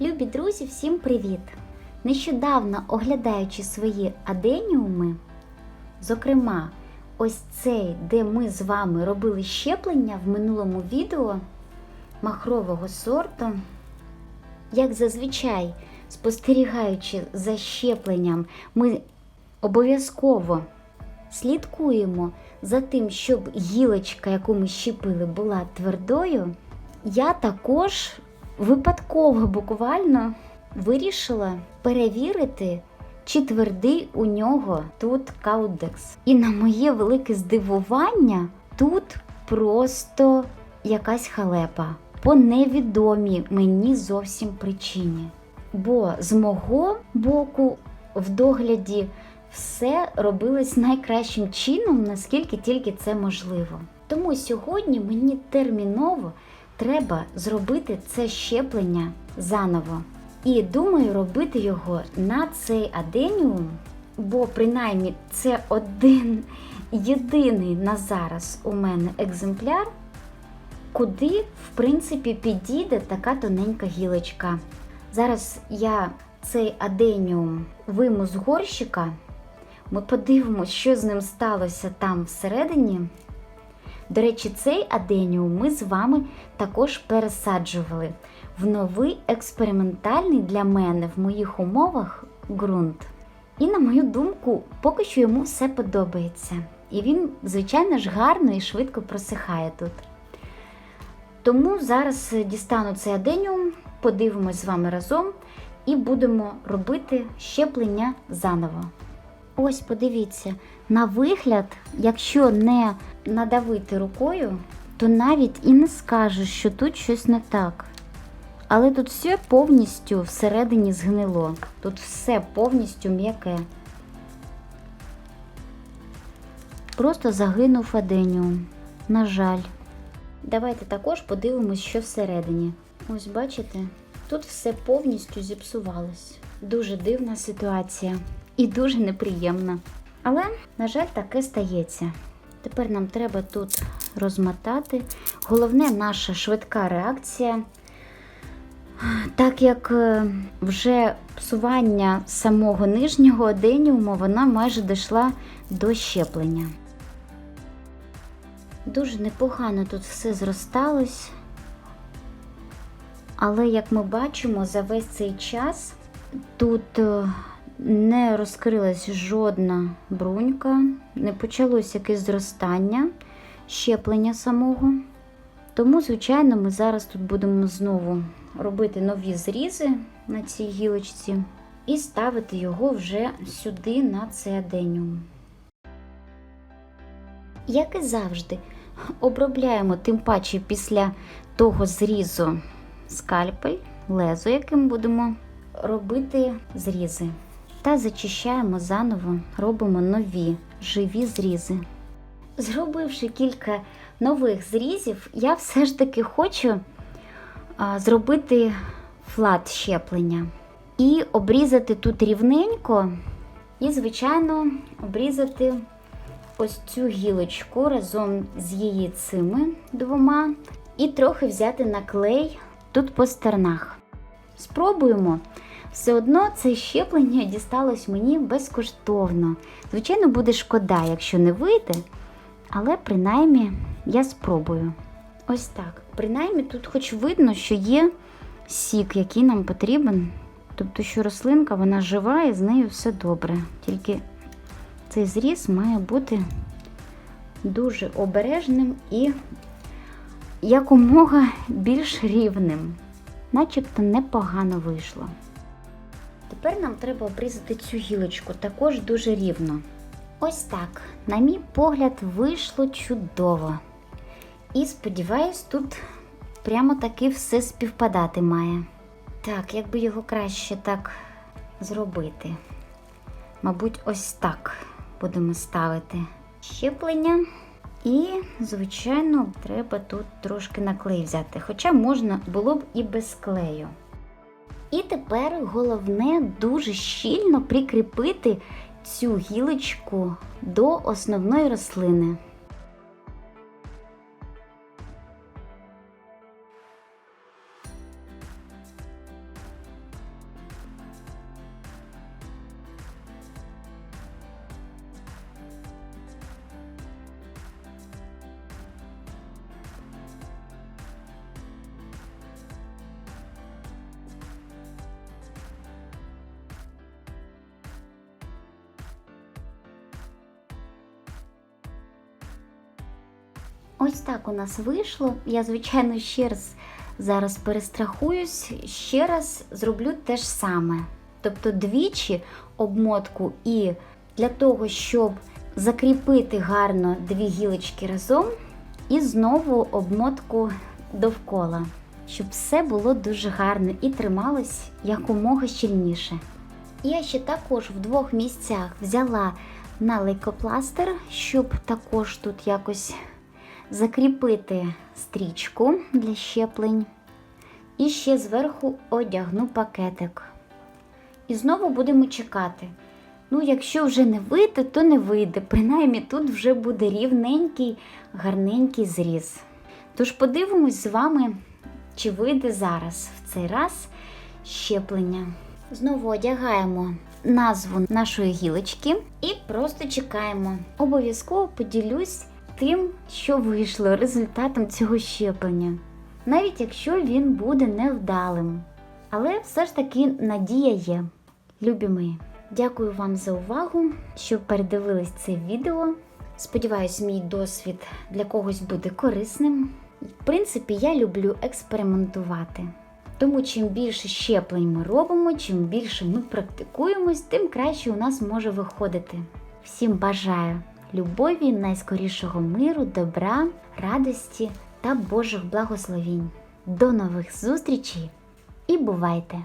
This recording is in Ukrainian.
Любі друзі, всім привіт! Нещодавно оглядаючи свої аденіуми, зокрема, ось цей, де ми з вами робили щеплення в минулому відео махрового сорту, як зазвичай, спостерігаючи за щепленням, ми обов'язково слідкуємо за тим, щоб гілочка, яку ми щепили, була твердою. Я також випадково буквально вирішила перевірити, чи твердий у нього тут каудекс. І на моє велике здивування, тут просто якась халепа по невідомій мені зовсім причині. Бо з мого боку в догляді все робилось найкращим чином, наскільки тільки це можливо. Тому сьогодні мені терміново треба зробити це щеплення заново. І думаю робити його на цей аденіум, бо принаймні це один єдиний на зараз у мене екземпляр, куди, в принципі, підійде така тоненька гілочка. Зараз я цей аденіум вийму з горщика. Ми подивимося, що з ним сталося там всередині. До речі, цей аденіум ми з вами також пересаджували в новий експериментальний для мене в моїх умовах ґрунт. І, на мою думку, поки що йому все подобається. І він, звичайно ж, гарно і швидко просихає тут. Тому зараз дістану цей аденіум, подивимось з вами разом і будемо робити щеплення заново. Ось подивіться, на вигляд, якщо не надавити рукою, то навіть і не скажеш, що тут щось не так. Але тут все повністю всередині згнило. Тут все повністю м'яке. Просто загинув аденіум. На жаль. Давайте також подивимось, що всередині. Ось бачите, тут все повністю зіпсувалось. Дуже дивна ситуація і дуже неприємна. Але, на жаль, таке стається. Тепер нам треба тут розмотати. Головне наша швидка реакція. Так як е, вже псування самого нижнього аденіуму, вона майже дійшла до щеплення. Дуже непогано тут все зросталось. Але, як ми бачимо, за весь цей час тут е, не розкрилась жодна брунька, не почалось якесь зростання, щеплення самого. Тому, звичайно, ми зараз тут будемо знову робити нові зрізи на цій гілочці і ставити його вже сюди на цей. Як і завжди, обробляємо тим паче після того зрізу скальпель, лезо, яким будемо робити зрізи. Та зачищаємо заново, робимо нові живі зрізи. Зробивши кілька нових зрізів, я все ж таки хочу зробити флат щеплення і обрізати тут рівненько, і, звичайно, обрізати ось цю гілочку разом з її цими двома, і трохи взяти на клей тут по сторонах. Спробуємо. Все одно це щеплення дісталось мені безкоштовно. Звичайно, буде шкода, якщо не вийде, але принаймні я спробую. Ось так. Принаймні тут хоч видно, що є сік, який нам потрібен. Тобто, що рослинка вона жива і з нею все добре. Тільки цей зріз має бути дуже обережним і якомога більш рівним. Начебто непогано вийшло. Тепер нам треба обрізати цю гілочку також дуже рівно. Ось так, на мій погляд, вийшло чудово. І сподіваюсь, тут прямо таки все співпадати має. Так, як би його краще так зробити? Мабуть, ось так будемо ставити щеплення. І, звичайно, треба тут трошки на клей взяти. Хоча можна було б і без клею. І тепер головне дуже щільно прикріпити цю гілочку до основної рослини. Ось так у нас вийшло. Я, звичайно, ще раз зараз перестрахуюсь, ще раз зроблю те ж саме. Тобто двічі обмотку і для того, щоб закріпити гарно дві гілочки разом, і знову обмотку довкола, щоб все було дуже гарно і трималось якомога щільніше. Я ще також в двох місцях взяла на лейкопластир, щоб також тут якось закріпити стрічку для щеплень. І ще зверху одягну пакетик. І знову будемо чекати. Ну, якщо вже не вийде, то не вийде. Принаймні тут вже буде рівненький, гарненький зріз. Тож подивимось з вами, чи вийде зараз в цей раз щеплення. Знову одягаємо назву нашої гілочки і просто чекаємо. Обов'язково поділюсь тим, що вийшло результатом цього щеплення, навіть якщо він буде невдалим. Але все ж таки надія є. Любі мої, дякую вам за увагу, що передивились це відео. Сподіваюсь, мій досвід для когось буде корисним. В принципі, я люблю експериментувати. Тому чим більше щеплень ми робимо, чим більше ми практикуємось, тим краще у нас може виходити. Всім бажаю любові, найскорішого миру, добра, радості та Божих благословінь. До нових зустрічей і бувайте!